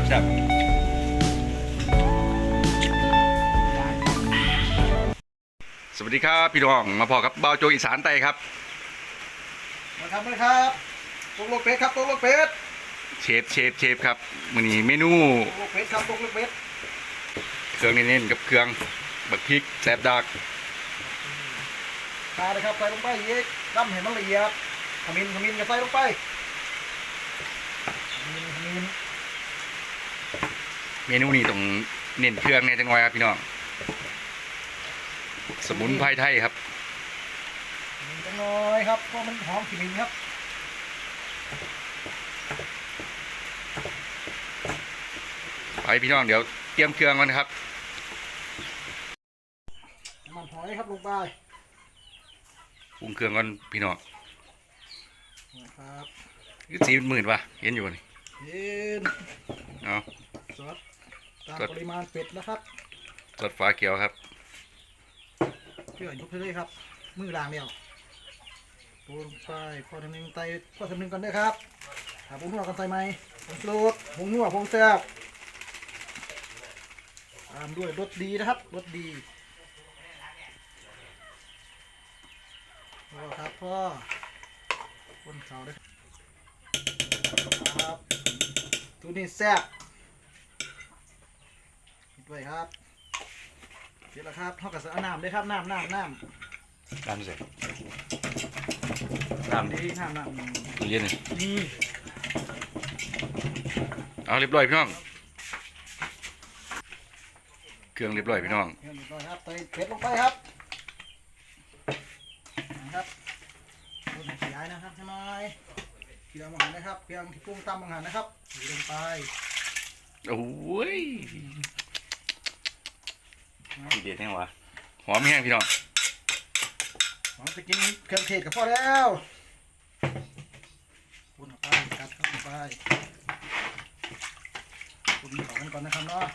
บแซ่บสวัสดีครับพี่น้องมาพอกับเบาโจอีสานไตครับมาครับมาครับตกลูกเป็ดครับตกลูกเป็ดเชฟเชฟเชฟครับมื้อนี้เมนูตกลูกเป็ดครับตกลูกเป็ดเครื่องเน้นๆกับเครื่องบักพริกแซ่บดักตาเลยครับใส่ลงไปเยกดำเห็นมันละเอียดขมิ้นขมิ้นก็ใส่ลงไปขมิ้นขมิ้น เมนูนี้ต้องเน้นเครื่องในจังหน่อยครับพี่น้องสมุนไพรไทยครับขมิ้นจังน้อยครับเพราะมันหอมขมิ้นครับไปพี่น้องเดี๋ยวเตรียมเครื่องก่อนนะครับน้ำมันหอยครับลงไปปรุงเครื่องก่อนพี่น้องนะครับคือสีหมื่นๆวะเห็นอยู่บ่นี่เย็นเอาซอส ตามกด ปริมาณเป็ดนะครับรสฟ้าเขียวครับ เพื่อยกไปเลยครับ มือล้างเดียวปูลงไปพอทำหนึ่งไตพอทำหนึ่งก่อนด้วยครับหาผงหัวกันใส่ไหมผงชูรสผงหัวผงแซ่บตามด้วยรสดีนะครับรสดีพ่อครับพ่อคนเขาด้วยครับตัวนี้แซ่บปิ ดไว้ครับเสร็จแล้วครับเท่ากับเอาน้ำด้วยครับน้ำน้ำน้ำน้ำใส่น้ำดินี่น้ำน้ำตู้เย็นนี่นี่เอาเรียบร้อยพี่น้อง เครื่องเรียบร้อยพี่น้อง เรียบร้อยครับใส่เป็ดลงไปครับนะครับคนขยายนะครับใช่ไหมเพียงอาหารนะครับเพียงที่ปรุงตามอาหารนะครับใส่ลงไปโอ้ย ทีเด็ดแน่วะหอมแห้งพี่น้องหวังจะกินเครื่องเทศกับพ่อแล้วคุณเข้าไปกัดเข้าไปคุณขอกันก่อนนะครับเนาะ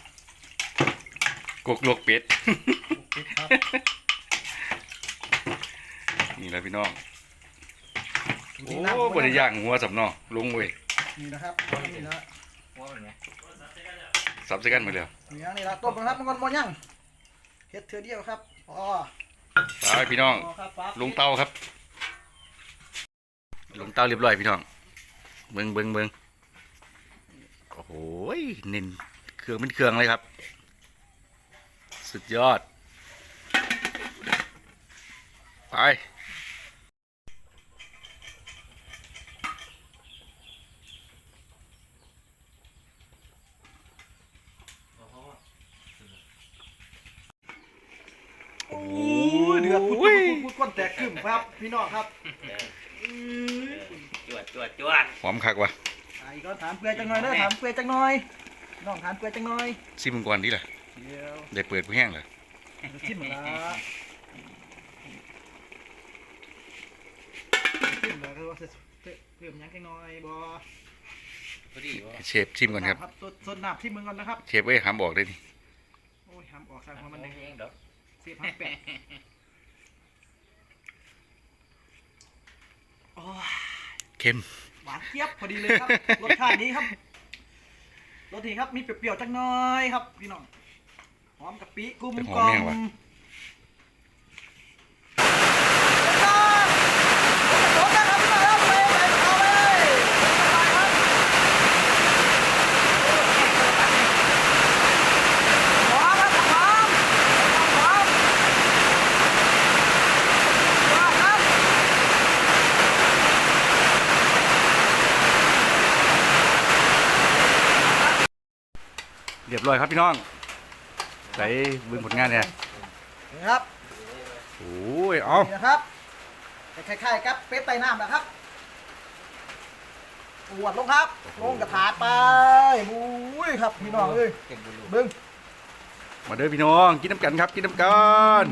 กกลวกเป็ดโอเคครับนี่แหละพี่น้องโอ้น้ำบริย่างหัวสำนอลุงเว้ยนี่นะครับนี่นะสับใส่กันหมดเลยนี่นะนี่ละต้มนะครับมันก่อนมอยัง เฮ็ดเถื่อเดียวครับอ๋อไปพี่น้อง อ๋อครับปั๊บลงเตาครับ ลงเตาเรียบร้อยพี่น้อง เบิงเบิงเบิงโอ้โหยเน้นเครื่องเป็นเครื่องเลยครับ สุดยอด ไป โอ้ยเดือดพุดพุดพุดพุดก้นแตกขึ้น ครับ พี่น้องครับจวดจวดจวดหอมคักวะไอ้ก็ถามเปลือยจังหน่อยเด้อถามเปลือยจังหน่อยน้องถามเปลือยจังหน่อยซิมก่อนดีล่ะเดี๋ยวได้เปิดผู้แห้งเลยชิมละชิมละคือว่าเพิ่มยังจังหน่อยบ่พอดีวะเชฟชิมก่อนครับสดสดน้ำที่มึงก่อนนะครับเชฟเอ้ยห้ามบอกได้นี่โอ้ยห้ามออกข้างหัวมัมันนเอเลยงดอกเสียบห้ามแปะโอ้ย เค็มหวานเจี๊ยบพอดีเลยครับ รสชาตินี้ครับ รสดีครับ มีเปรี้ยวๆจังน้อยครับ พี่น้อง หอมกะปิกุ้มกล่อม เรียบร้อยครับพี่น้องใส่เบึงผลงานเนี่ยนะครับโอ้ยเอานี่นะครับคล้ายๆครับเป็ดไตน้ำนะครับปวดลงครับ ลงกระถาดไปบุ้ยครับพี่น้องเอ้ยเก่งบุรุษเบิ้งมาเด้อพี่น้องกินน้ำกันครับกินน้ำกัน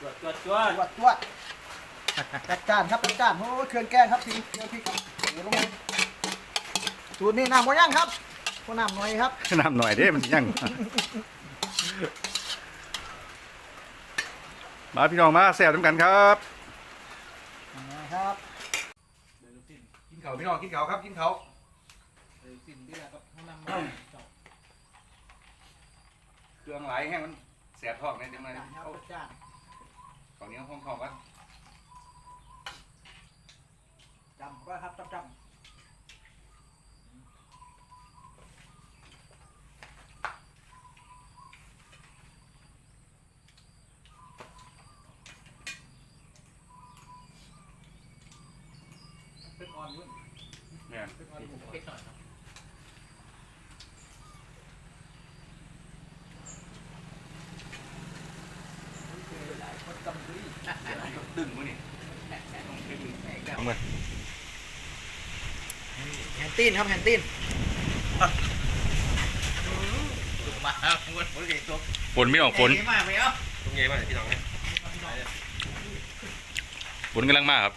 จวดจวดจวดตรวจตรวจจัดจานครับจัดจานโอ้ยเครื่องแกงครับทีเครื่องพริกครับเดี๋ยวลงไปสูตรนี้น้ำมันย่างครับ พอน้ำหน่อยครับน้ำหน่อยเด้มันยัง มาพี่น้องมาแซ่บน้ำกันครับนะครับกินเขาพี่น้องกินเขาครับกินเขาออสิ่งที่แหละครับเขานำมาเจาะเครื่องหลายแห้งมันแสบท้องเนี่ยจังเลยจานครับเอาจานของนี้ห้องของกันจำก็ครับจำจำ เป็นอ่อนยุ่นเนี่ยเป็นอ่อนยุ่นเผ็ดหน่อยครับมันจำดีดึงมั้งนี่เอาเอามาแฮนตีนครับแฮนตีนมาหมดหมดเลยตัวฝนไม่ออกฝนมาไหมเอ้าตรงใหญ่มากพี่น้องเนี่ยฝนกำลังมาครับ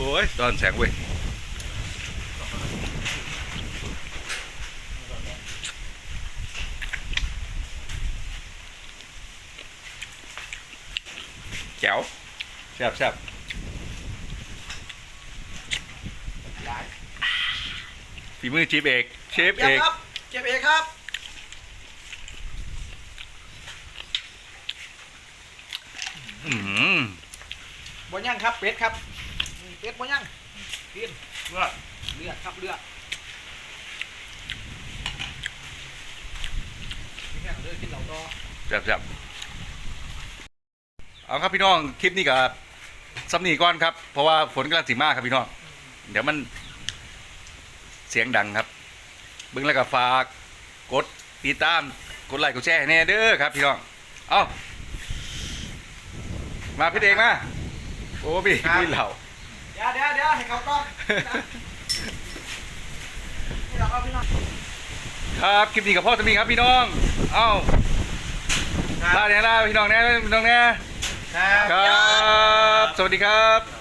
โอ้ยตอนแสงเว้ยแจ๋วแซ่บแซ่บฝีมือจีบเอกเชฟเอกครับเจ็บเอกครับอืมบ่ย่างครับเป็ดครับเป็ ดบ่ย่างกินเลือดเลือดครับเลือดนี่แค่เลือดกินเหล่าดอแซ่บๆเอาครับพี่น้องคลิปนี้กับสำนีก่อนครับ เพราะว่าฝนกำลังสีมากครับพี่น้อง เดี๋ยวมันเสียงดังครับ เบิ่งแล้วก็ฝากกดติดตามกดไลค์กดแชร์ให้แน่เด้อครับพี่น้อง เอ้ามาพี่เอกมา โอ้พี่พี่เหล่าเดี๋ยวเดี๋ยวเดี๋ยวให้เขาก่อนนี่เราเอาพี่น้องครับคลิปนี้กับพ่อสมีครับพี่น้อง เอ้าลาเนี่ยลาพี่น้องแน่พี่น้องแน่ครับครับสวัสดีครับ